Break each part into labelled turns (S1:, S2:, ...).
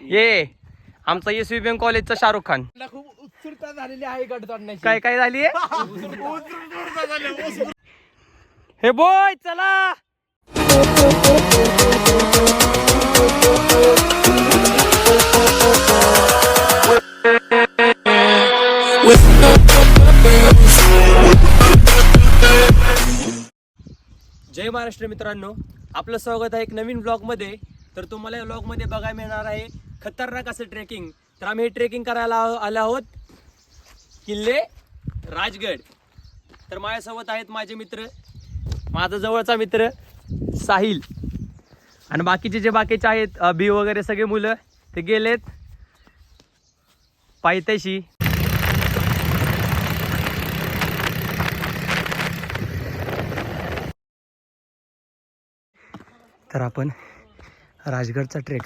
S1: ये आमचा S bank कॉलेजचा शाहरुख खान.
S2: मला खूप उत्सुकता झालेली आहे गड चढण्याची
S1: काय काय झाली हे बोय चला. जय महाराष्ट्र मित्रांनो आपलं स्वागत आहे एक नवीन ब्लॉगमध्ये तर तुम्हाला या ब्लॉगमध्ये बघायला मिळणार आहे खतरनाक असं ट्रेकिंग तर आम्ही हे ट्रेकिंग करायला आहो- आलो आहोत किल्ले राजगड. तर माझ्यासोबत आहेत माझे मित्र माझा जवळचा मित्र साहिल. आणि बाकीचे जे बाकीचे आहेत अभि वगैरे सगळे मुलं ते गेलेत. पायथ्याशी. तर आपण राजगडचा ट्रेक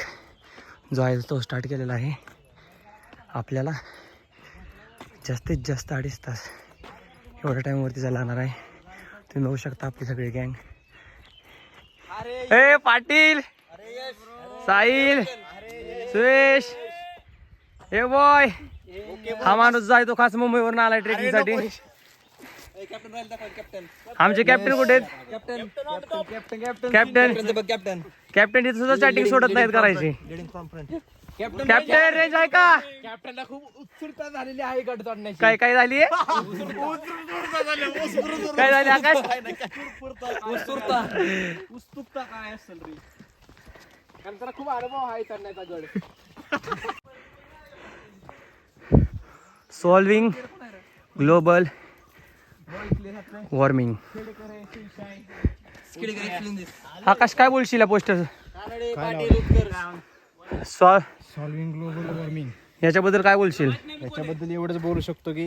S1: जो आहे तो स्टार्ट केलेला आहे. आपल्याला जास्तीत जास्त अडीच तास एवढ्या टाईमवरती जायला लागणार आहे. तुम्ही बघू शकता आपली सगळी गँग ए पाटील! साहिल! सुरेश! हे बॉय हा माणूस जाय तो खास मुंबईवरून आलाय ट्रेकिंगसाठी. आमचे कॅप्टन कुठे आहेत? कॅप्टन
S2: कॅप्टन
S1: कॅप्टन इथे सुद्धा स्टार्टिंग सोडत नाहीत करायची. कॅप्टन रेंज आहे का
S2: कॅप्टनला खूप उत्सुकता झालेली आहे गड चढण्याची
S1: काय काय झाली काय झाली आकाश?
S2: उत्सुकता उत्सुकता. काय असेल रे? कारण त्याला खूप अनुभव आहे चढण्याचा गड
S1: सॉल्विंग ग्लोबल वॉर्मिंग आकाश काय बोलशील पोस्टर
S3: सॉल्विंग ग्लोबल वॉर्मिंग
S1: याच्याबद्दल काय बोलशील?
S3: याच्याबद्दल एवढंच बोलू शकतो की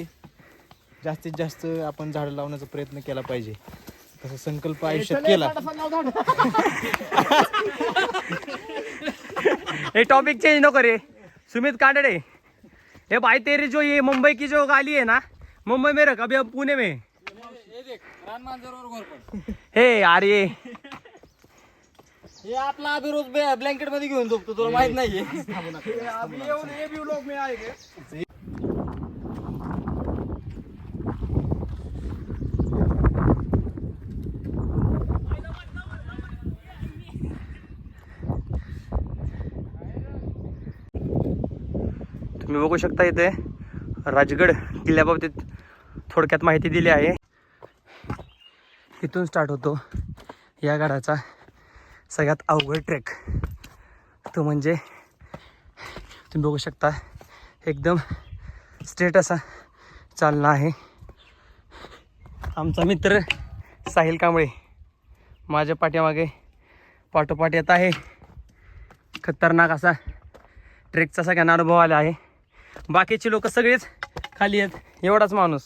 S3: जास्तीत जास्त आपण झाडं लावण्याचा प्रयत्न केला पाहिजे. तसा संकल्प आयुष्यात केला.
S1: ये टॉपिक चेंज नको रे. सुमित कांडड़े ये भाई तेरी जो ये मुंबई की जो गाली है ना मुंबई में रख अभी हम पुणे में. हे ये
S2: हे आपला अभि रोज ब्लँकेटमध्ये घेऊन झोपतो तुला माहीत नाहीये.
S1: तुम्ही बघू शकता इथे राजगड किल्ल्याबाबतीत थोडक्यात माहिती दिली आहे. इथून स्टार्ट होतो. या गडाचा सगळ्यात अवघड ट्रेक तो म्हणजे तुम्ही बघू शकता एकदम स्ट्रेट असा चालणं आहे. आमचा मित्र साहिल कांबळे माझ्या पाठीमागे पाठोपाठ येत आहे. खतरनाक असा ट्रेकचा सगळ्यांना अनुभव आला आहे. बाकीचे लोक सगळेच खाली आहेत. एवढाच माणूस.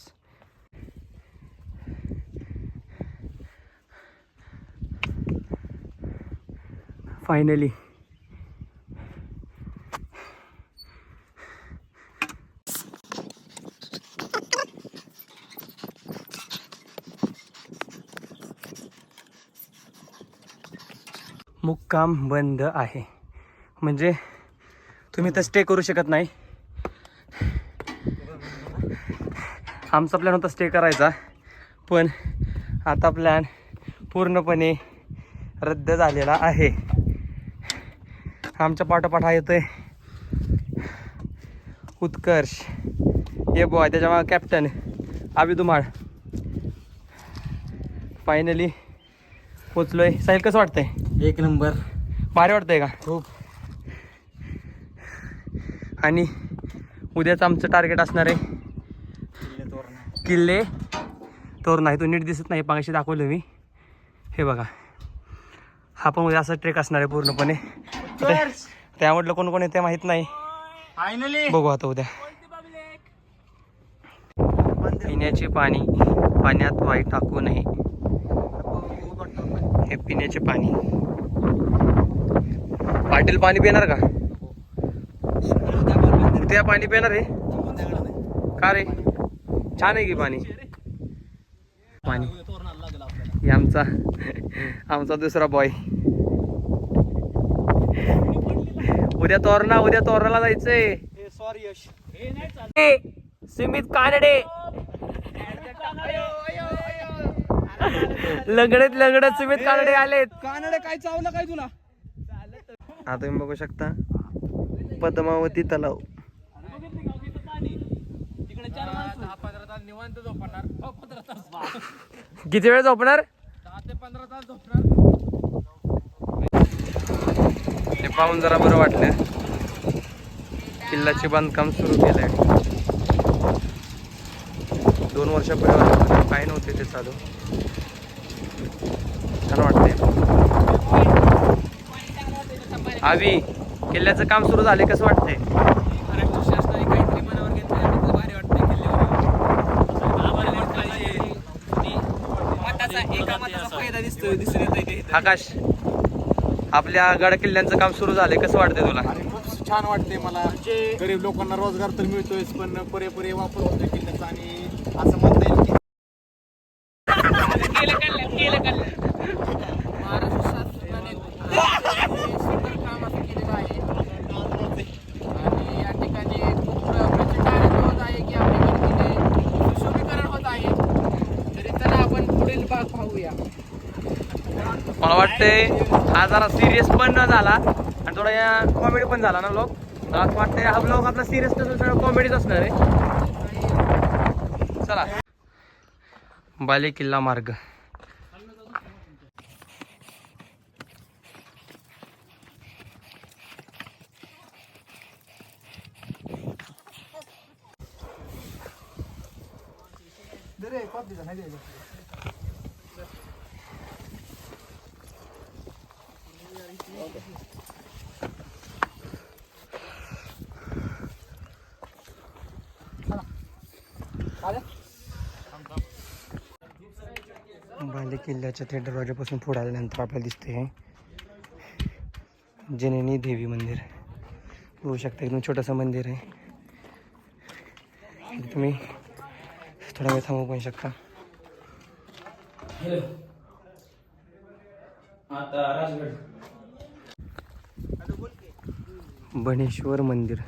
S1: फायनली मुक्काम बंद आहे. म्हणजे तुम्ही तर स्टे करू शकत नाही. आमचा प्लॅन होता स्टे करायचा. पण आता प्लॅन पूर्णपणे रद्द झालेला आहे. आमच्या पाठोपाठ हा येतोय. उत्कर्ष. ये बॉय त्याच्या कॅप्टन आबी धुमाळ. फायनली पोचलोय. साहिल कसं वाटतंय?
S2: एक नंबर.
S1: भारी वाटतंय का?
S2: खूप.
S1: आणि उद्याचं आमचं टार्गेट असणार आहे. किल्ले तोर नाही तो नीट दिसत नाही पागाशी दाखवलं मी. हे बघा. हा पण उद्या असा ट्रेक असणार आहे पूर्णपणे. आता त्यामधलं कोण कोण येते माहीत नाही.
S2: फायनली
S1: बघू आता उद्या. पिण्याचे पाणी पाण्यात वाईट टाकू नये. हे पिण्याचे पाणी. पाटील पाणी पिणार का? उद्या पाणी पिणार आहे. का रे? छान आहे की पाणी. पाणी. हे आमचा आमचा दुसरा बॉय उद्या तोरणा उद्या तोरणाला जायचंय.
S3: सॉरी यश.
S1: सुमित कानडे. लंगडत लंगडत सुमित कानडे आलेत.
S2: कानडे काय चावलं काय तुला?
S1: आता तुम्ही बघू शकता पद्मावती तलाव.
S2: दहा पंधरा तास निवांत झोपणार. हो, पंधरा तास.
S1: किती वेळ झोपणार?
S2: दहा ते पंधरा तास झोपणार.
S1: ते पाहून जरा बरं वाटलं. किल्ल्याचे बांधकाम सुरू केलंय. दोन वर्षापूर्वी काय नव्हते ते चालू. छान वाटते आवी किल्ल्याचं काम सुरू झाले कसं वाटतंय?
S2: भारी
S1: आकाश. आपल्या गड किल्ल्यांचं काम सुरू झालंय. कसं वाटतंय तुला?
S3: आणि खूप छान वाटते मला. गरीब लोकांना रोजगार तर मिळतोय पण पुरेपुरे वापर होतोय किल्ल्याचा आणि असं म्हणता येईल की
S2: महाराष्ट्र
S1: मला वाटतंय हा जरा सिरियस पण न झाला. आणि थोडा या कॉमेडी पण झाला ना लोक? मला असं वाटतंय हा ब्लॉग आपला सिरियस नसून सगळं कॉमेडीच असणार आहे. चला. बाले किल्ला मार्ग. बाले किल्ल्याच्या ते दरवाजापासून पुढे आल्यानंतर आपल्याला दिसते जननी देवी मंदिर. बघू शकता एकदम छोटंसं मंदिर आहे. तुम्ही थोडा वेळ थांबू पण शकता. बनेश्वर मंदिर.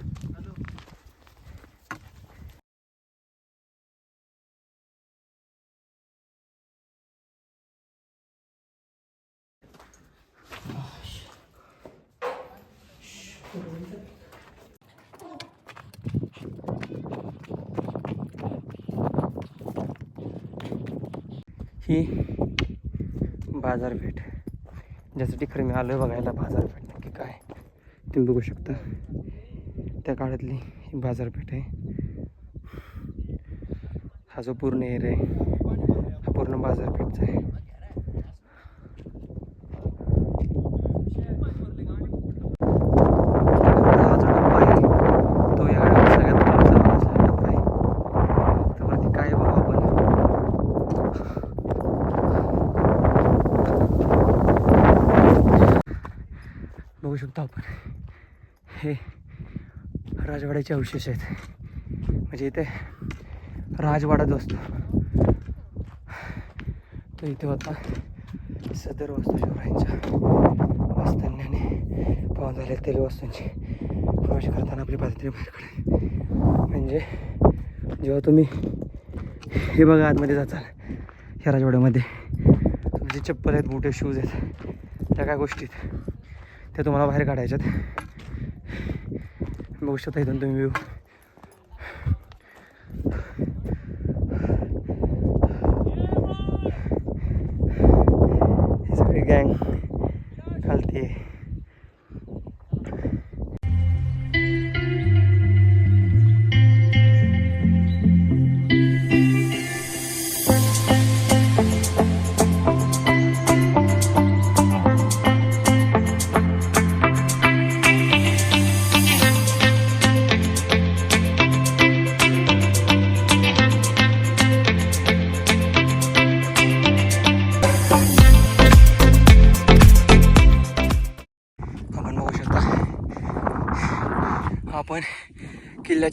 S1: ही बाजारपेठ. ज्यासाठी खरं मी आलो आहे बघायला बाजारपेठ नक्की काय? तुम्ही बघू शकता. त्या काळातली ही बाजारपेठ आहे. हा जो पूर्ण एरिया आहे हा पूर्ण बाजारपेठचा आहे. हा जो डब्बा आहे तो डब्बा आहे. तर काय बघू आपण? बघू शकतो आपण. हे राजवाड्याचे अवशेष आहेत. म्हणजे इथे राजवाडा जो असतो तो इथे होता. सदर वस्तू शिवरायांच्या वस्तांनी पाहून झाले तेल वस्तूंची प्रवेश करताना आपली पादत्री बाहेर म्हणजे जेव्हा तुम्ही हे बघा आतमध्ये जाचाल ह्या राजवाड्यामध्ये तुमचे चप्पल आहेत बुटे शूज आहेत त्या काय गोष्टीत त्या तुम्हाला बाहेर काढायच्यात. बघू शकता इथून तुम्ही व्ह्यू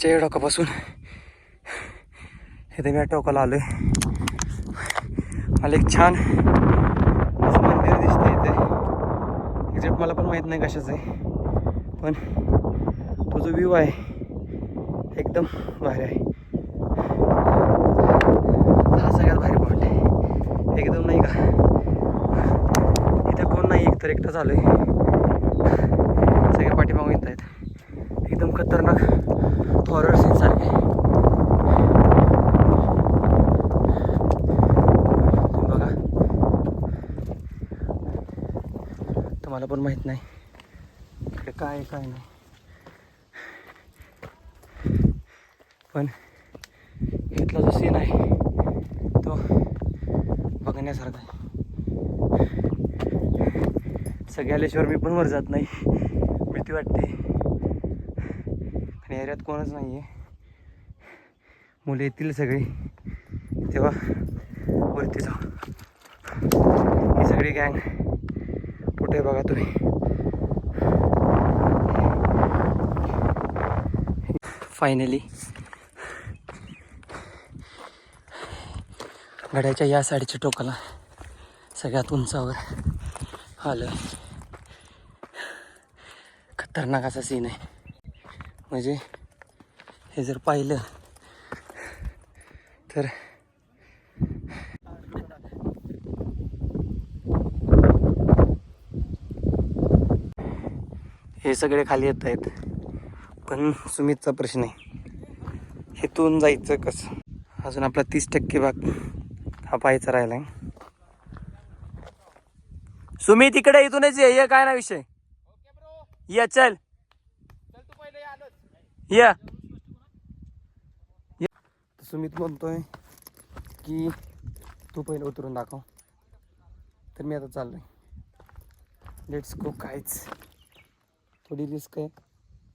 S1: किल्ल्याच्या या टोकापासून इथे मी या टोकाला आलोय. मला एक छान असं मंदिर दिसतंय इथे. एक्झॅक्ट मला पण माहीत नाही कशाचं आहे. पण तो जो व्ह्यू आहे. एकदम भारी आहे. हा सगळ्यात भारी पॉईंट आहे. एकदम नाही का? इथे कोण नाही एकतर एकटं चालू आहे सगळ्या पाठीमागून येत आहेत एकदम खतरनाक हॉरर सीन सारखे तुम्ही बघा माहीत नाही. इकडे काय काय नाही. पण इथला जो सीन आहे तो बघण्यासारखा आहे. सगळे आल्याशिवाय मी पण वर जात नाही. भीती वाटते. आणि एरियात कोणच नाही आहे मुलं येतील सगळी. तेव्हा वरती जाऊ. ही सगळी गँग कुठे बघा तुम्ही. फायनली गड्याच्या या साईडच्या टोकाला सगळ्यात उंचावर आलं. खतरनाक असा सीन आहे. म्हणजे हे जर पाहिलं तर हे सगळे खाली येत आहेत. पण सुमितचा प्रश्न आहे. हेतून जायचं कसं? अजून आपला तीस टक्के भाग हा पाहायचा राहिला आहे सुमित इकडे इथूनच ये. ये काय ना विषय? ये चल. या. या. सुमित म्हणतोय की तू पहिलं उतरून दाखव. तर मी आता चाललोय. लेट्स गो काहीच थोडी रिस्क आहे.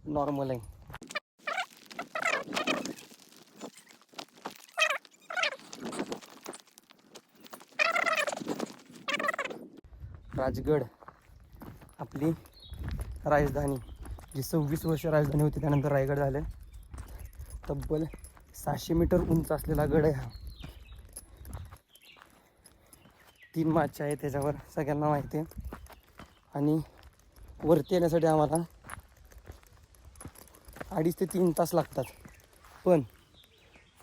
S1: नॉर्मल आहे. राजगड आपली राजधानी जी सव्वीस वर्ष राजधानी होती त्यानंतर रायगड झालं. तब्बल सहाशे मीटर उंच असलेला गड आहे हा. तीन माच्या आहे त्याच्यावर सगळ्यांना माहिती आहे. आणि वरती येण्यासाठी आम्हाला अडीच ते तीन तास लागतात. पण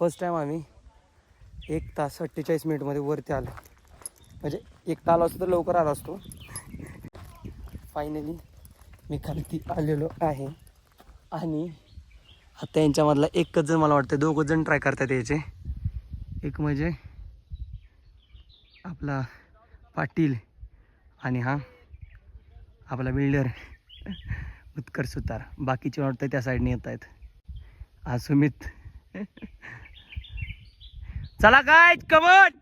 S1: फर्स्ट टाईम आम्ही एक तास अठ्ठेचाळीस मिनिटमध्ये वरती आलो. म्हणजे एक ताल असतो तर लवकर आलो असतो. फायनली मी खालती आलेलो आहे. आणि आता यांच्यामधला एकच जण मला वाटतं दोघं जण ट्राय करतात याचे. एक म्हणजे आपला पाटील आणि हा आपला बिल्डर. उत्कर्ष सुतार बाकीचे वाटतं त्या साईडने येत आहेत. हा सुमित. चला काय कमट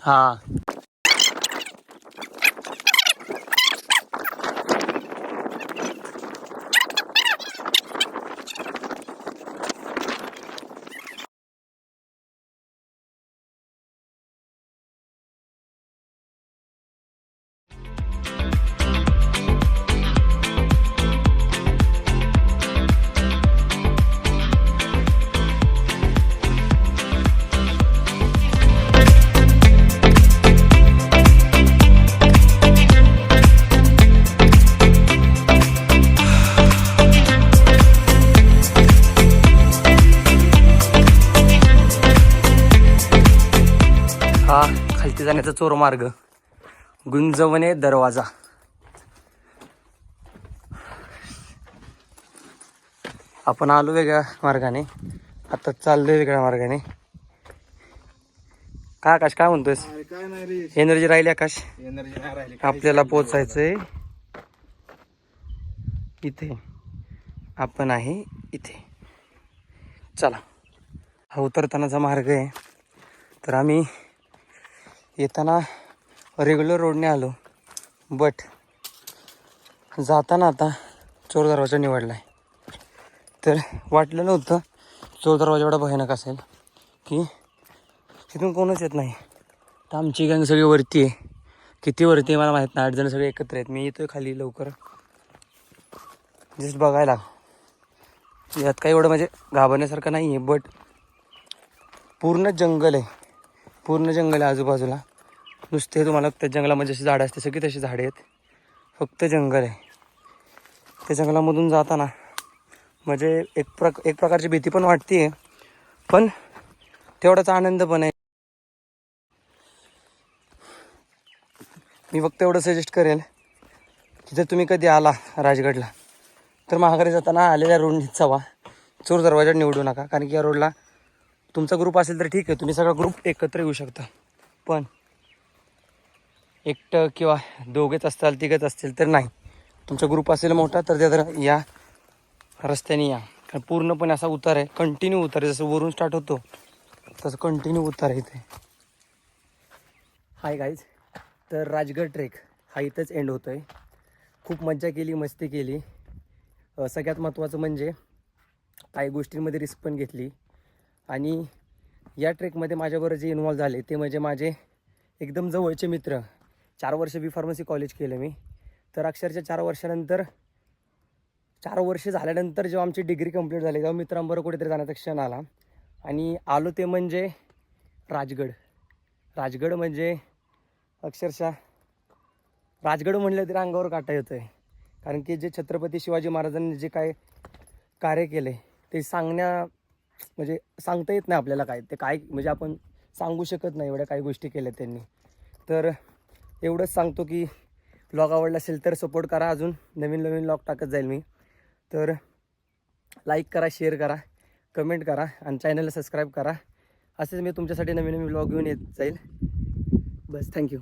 S1: हा हा. जाण्याचा चोर मार्ग. गुंजवणे दरवाजा. आपण आलो वेगळ्या मार्गाने. आता चाललोय वेगळ्या मार्गाने. काय आकाश काय म्हणतोयस?
S3: काय नाही रे.
S1: एनर्जी राहिली आकाश?
S3: एनर्जी नाही राहिली.
S1: आपल्याला पोचायचंय इथे. आपण आहे इथे. चला. हा उतरतानाचा मार्ग आहे. तर आम्ही येताना रेग्युलर रोडने आलो. बट जाताना आता चोर दरवाजा निवडला आहे तर वाटलं नव्हतं चोर दरवाजा एवढा भयानक असेल की तिथून कोणच येत नाही. तर आमची गँग सगळी वरती आहे. किती वरती आहे मला माहीत नाही. आठ जण सगळे एकत्र आहेत. मी येतो खाली लवकर. जस्ट बघायला. यात काही एवढं म्हणजे घाबरण्यासारखं नाही आहे बट पूर्ण जंगल आहे. पूर्ण जंगल आहे आजूबाजूला. नुसते तुम्हाला त्या जंगलामध्ये जशी झाडं असते सगळी तशी झाडे आहेत. फक्त जंगल आहे. त्या जंगलामधून जाताना म्हणजे एक प्रक एक प्रकारची भीती पण वाटते पण तेवढाच आनंद पण आहे. मी फक्त एवढं सजेस्ट करेल की जर तुम्ही कधी आला राजगडला तर महागडे जाताना आलेल्या रोडने चवा. चोर दरवाजा निवडू नका कारण की या रोडला तुमचा ग्रुप असेल तर ठीक आहे. तुम्ही सगळा ग्रुप एकत्र येऊ शकता. पण एकटं किंवा दोघेच असताल तिघेच असतील तर नाही. तुमचा ग्रुप असेल मोठा तर त्या या रस्त्याने या. कारण पूर्णपणे असा उतार आहे. कंटिन्यू उतार आहे. जसं वरून स्टार्ट होतो तसं कंटिन्यू उतार आहे इथे. हाय गाईज तर राजगड ट्रेक हा इथंच एंड होतो आहे खूप मज्जा केली मस्ती केली. सगळ्यात महत्त्वाचं म्हणजे काही गोष्टींमध्ये रिस्क पण घेतली. आणि या ट्रेकमध्ये माझ्याबरोबर जे इन्वॉल्व्ह झाले ते म्हणजे माझे एकदम जवळचे मित्र. चार वर्ष बी फार्मसी कॉलेज केलं मी. तर अक्षरशः चार वर्षानंतर चार वर्ष झाल्यानंतर जेव्हा आमची डिग्री कंप्लीट झाली तेव्हा मित्रांबरोबर कुठेतरी जाण्याचा क्षण आला. आणि आलो ते म्हणजे राजगड. राजगड म्हणजे अक्षरशः राजगड म्हणलं तरी अंगावर काटा येतो आहे कारण की जे छत्रपती शिवाजी महाराजांनी जे काय कार्य केले ते सांगण्या म्हणजे सांगता येत नाही आपल्याला काय ते काय म्हणजे आपण सांगू शकत नाही एवढ्या काही गोष्टी केल्या त्यांनी. तर एवढंच सांगतो की ब्लॉग आवडला असेल तर सपोर्ट करा अजून. नवीन नवीन ब्लॉग टाकत जाईल मी. तर लाईक करा शेअर करा कमेंट करा आणि चॅनलला सबस्क्राईब करा. असेच मी तुमच्यासाठी नवीन नवीन ब्लॉग घेऊन येत जाईल. बस थँक्यू